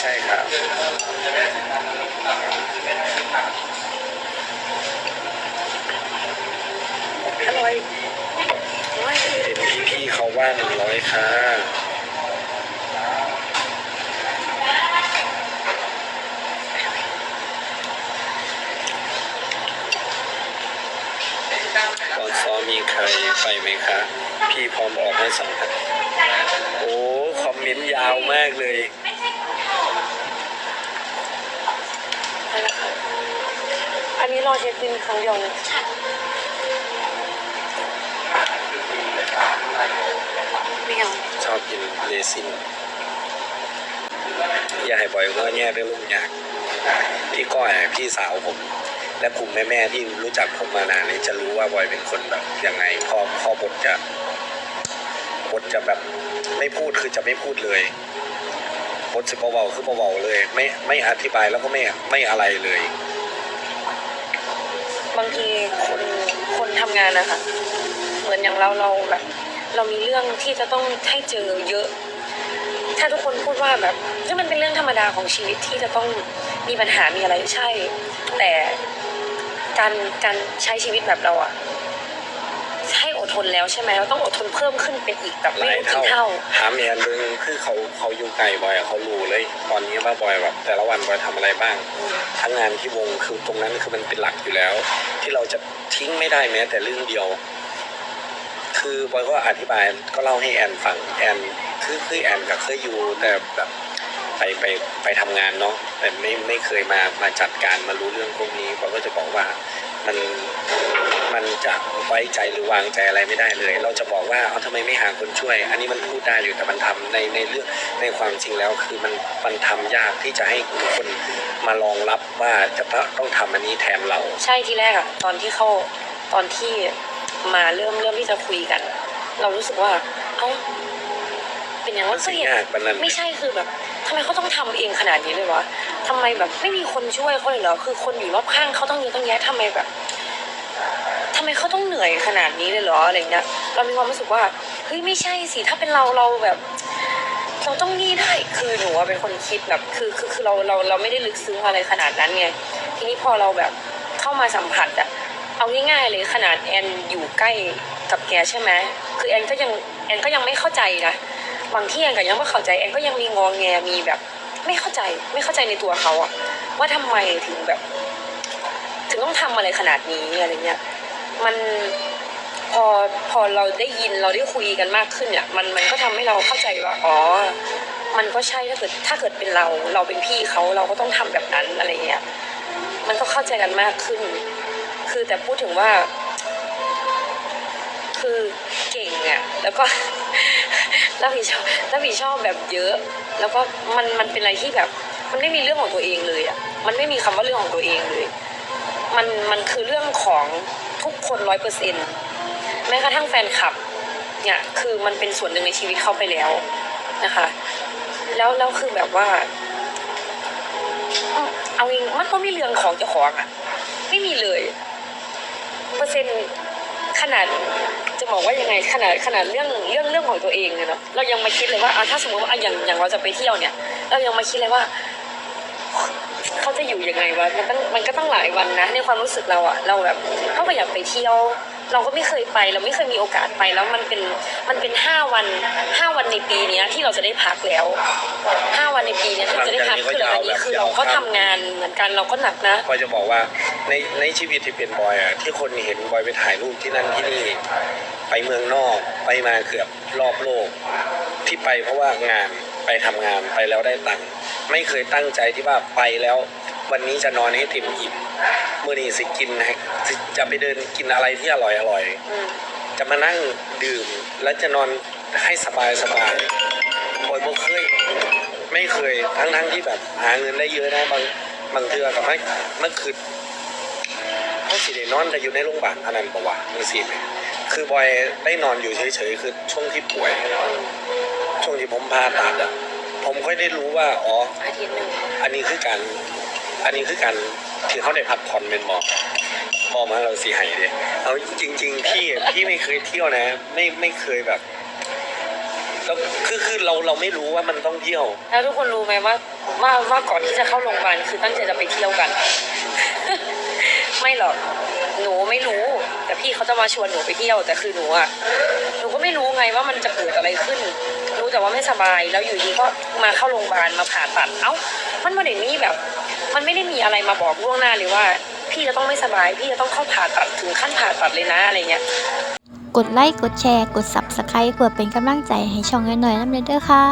ใช่ครับอร่อยอร่อยเห็นพี่ๆเขาว่าหนึ่งร้อยค่ะก่อนซ้อมมีใครไปไหมคะ พี่พร้อมออกให้สัมภาษณ์โอ้ คอมเมนต์ยาวมากเลย ไปแล้วค่ะอั นนี้รอเช็คบินครั้งเดียวเลยไม่เอาชอบกินเลซินอย่าให้บ่อยว่าแง่ได้ลูกยากพี่ก้อยพี่สาวผม และกลุ่มแม่ๆที่รู้จักผมมานานเลยจะรู้ว่าบอยเป็นคนแบบยังไงพอพอบทจะบทจะแบบไม่พูดคือจะไม่พูดเลยบทจะเบาๆคือเบาๆเลย ไม่ไม่อธิบายแล้วก็ไม่ไม่อะไรเลย บางทีคนคนทำงานนะคะเหมือนอย่างเราเราแบบเรามีเรื่องที่จะต้องให้เจอเยอะ ถ้าทุกคนพูดว่าแบบนี่มันเป็นเรื่องธรรมดาของชีวิตที่จะต้องมีปัญหามีอะไรใช่ แต่การการใช้ชีวิตแบบเราอะ ทนแล้วใช่ไหมเราต้องอดทนเพิ่มขึ้นเป็นอีกแบบหไม่ลายรู้กี่เท่า เท่าถามเนี่ยนึงคือเขาเขาอยู่ไกลบอยอะเขารู้เลย ตอนนี้ว่าบอยแบบแต่ละวันบอยทำอะไรบ้าง ทั้งงานที่วงคือตรงนั้นคือมันเป็นหลักอยู่แล้ว ที่เราจะทิ้งไม่ได้แม้ แต่เรื่องเดียว คือบอยก็อธิบายก็เล่าให้แอนฟังแอนคือคือแอนกับเคยอยู่แต่แบบไปไปไปทำงานเนาะแต่ไม่ไม่เคยมามาจัดการมารู้เรื่องพวกนี้บอยก็จะบอกว่ามัน มันจะไว้ใจหรือวางใจอะไรไม่ได้เลย เราจะบอกว่าเอาทำไมไม่หาคนช่วย อันนี้มันพูดได้อยู่แต่มันทำในในเรื่องในความจริงแล้วคือมันมันทำยากที่จะให้ทุกคนมารองรับว่าจะต้องทำอันนี้แทนเรา ใช่ที่แรกอะตอนที่เข้าตอนที่มาเริ่มเริ่มที่จะคุยกัน เรารู้สึกว่าเอ้าเป็นอย่างว่ารู้ก็สึกเห็นยากปานนั้นไม่ใช่คือแบบทำไมเขาต้องทำเองขนาดนี้เลยวะทำไมแบบไม่มีคนช่วยเขาเลยเหรอคือคนอยู่รอบข้างเขาต้องเยอะต้องแยะทำไมแบบทำไมเขาต้องเหนื่อยขนาดนี้เลยเหรออะไรเงี้ย เรามีความรู้สึกว่าเฮ้ยไม่ใช่สิถ้าเป็นเราเราแบบเราต้องนี่ได้คือหนูอะเป็นคนคิดแบบคือคือคือเราเราเราไม่ได้ลึกซึ้งอะไรขนาดนั้นไงทีนี้พอเราแบบเข้ามาสัมผัสอะเอาง่ายๆเลยขนาดแอนอยู่ใกล้กับแกใช่ไหมคือแอนก็ยังแอนก็ยังไม่เข้าใจนะบางที่แอนก็ยังไม่เข้าใจแอนก็ยังมีงอแงมีแบบ ไม่เข้าใจไม่เข้าใจในตัวเขาอะว่าทำไมถึงแบบ ถึงต้องทำอะไรขนาดนี้อะไรเงี้ย มันพอพอเราได้ยินเราได้คุยกันมากขึ้นเนี่ยมันมันก็ทำให้เราเข้าใจว่าอ๋อ มันก็ใช่ถ้าเกิดถ้าเกิดเป็นเรา เราเป็นพี่เขาเราก็ต้องทำแบบนั้นอะไรเงี้ยมันก็เข้าใจกันมากขึ้น คือแต่พูดถึงว่า คือเก่งอะ่ะแล้วก็รับผิดชอบรับผิดชอบแบบเยอะ แล้วก็มันมันเป็นอะไรที่แบบ มันไม่มีเรื่องของตัวเองเลยอะ่ะมันไม่มีคำว่าเรื่องของตัวเองเลย มันมันคือเรื่องของ ทุกคนร้อยเปอร์เซ็นต์แม้กระทั่งแฟนคลับเนี่ยคือมันเป็นส่วนหนึ่งในชีวิตเขาไปแล้วนะคะ แล้วแล้วคือแบบว่า เอาเองมันก็ไม่เรื่องของเจ้าของอะไม่มีเลย เปอร์เซ็นต์ขนาดจะบอกว่ายังไงขนาดขนาดเรื่องเรื่องเรื่องของตัวเองเนี่ยเนาะเรายังมาคิดเลยว่าอะถ้าสมมติว่าอะอย่างอย่างเราจะไปเที่ยวเนี่ย เรายังมาคิดเลยว่า เขาจะอยู่ยังไงวะมันต้องมันก็ต้องหลายวันนะ ในความรู้สึกเราอะเราแบบเขาก็อยากไปเที่ยว เราก็ไม่เคยไป เราไม่เคยมีโอกาสไปแล้วมันเป็นมันเป็นห้าวันห้าวันในปีเนี้ยที่เราจะได้พักแล้วห้าวันในปีเนี้ยที่เราจะได้พักคืออันนี้คือเราก็ทำงานเหมือนกันเราก็หนักนะบอยจะบอกว่าในในชีวิตที่เป็นบอยอะที่คนเห็นบอยไปถ่ายรูปที่นั่นที่นี่ไปเมืองนอกไปมาเกือบรอบโลก ที่ไปเพราะว่างานไปทำงานไปแล้วได้ตังค์ ไม่เคยตั้งใจที่ว่าไปแล้ว วันนี้จะนอนให้เต็มอิ่มเมื่อนี้สิกินให้สิจะไปเดินกินอะไรที่อร่อยอร่อยจะมานั่งดื่มแล้วจะนอนให้สบายสบายบอยบ่เคย ไม่เคยทั้งทั้งที่แบบ หาเงินได้เยอะนะบางบางเทือกับไม่เมื่อคืนเขาสิได้นอนแต่อยู่ในโรงพยาบาลอันนั้นประวัติมันสิไหมคือบอยได้นอนอยู่เฉยๆคือช่วงที่ป่วย ช่วงที่ผมผ่าตัดอะ ผมค่อยได้รู้ว่าอ๋ออาทิตย์หนึ่งอันนี้คือการอันนี้คือการที่เขาได้พักผ่อนเป็นบอกบอกมาเราสีหายเลยเอาจริง ๆ พี่พี่ไม่เคยเที่ยวนะ ไม่ไม่เคยแบบแล้วคือคือเราเราไม่รู้ว่ามันต้องเยี่ยว แล้วทุกคนรู้ไหมว่าว่าว่าก่อนที่จะเข้าโรงพยาบาลคือตั้งใจจะไปเที่ยวกัน ไม่หรอกหนูไม่รู้ พี่เขาจะมาชวนหนูไปเที่ยวแต่คือหนูอะหนูก็ไม่รู้ไงว่ามันจะเกิดอะไรขึ้น รู้แต่ว่าไม่สบายแล้วอยู่ดีก็มาเข้าโรงพยาบาลมาผ่าตัด เอ้า มันม่ได้มีแบบ มันไม่ได้มีอะไรมาบอกล่วงหน้าเลยว่า พี่จะต้องไม่สบาย พี่จะต้องเข้าผ่าตัดถึงขั้นผ่าตัดเลยนะอะไรเงี้ยกดไลค์กดแชร์ กด Subscribe เพื่อเป็นกำลังใจให้ช่องน้อยๆน้ำเด้อค่ะ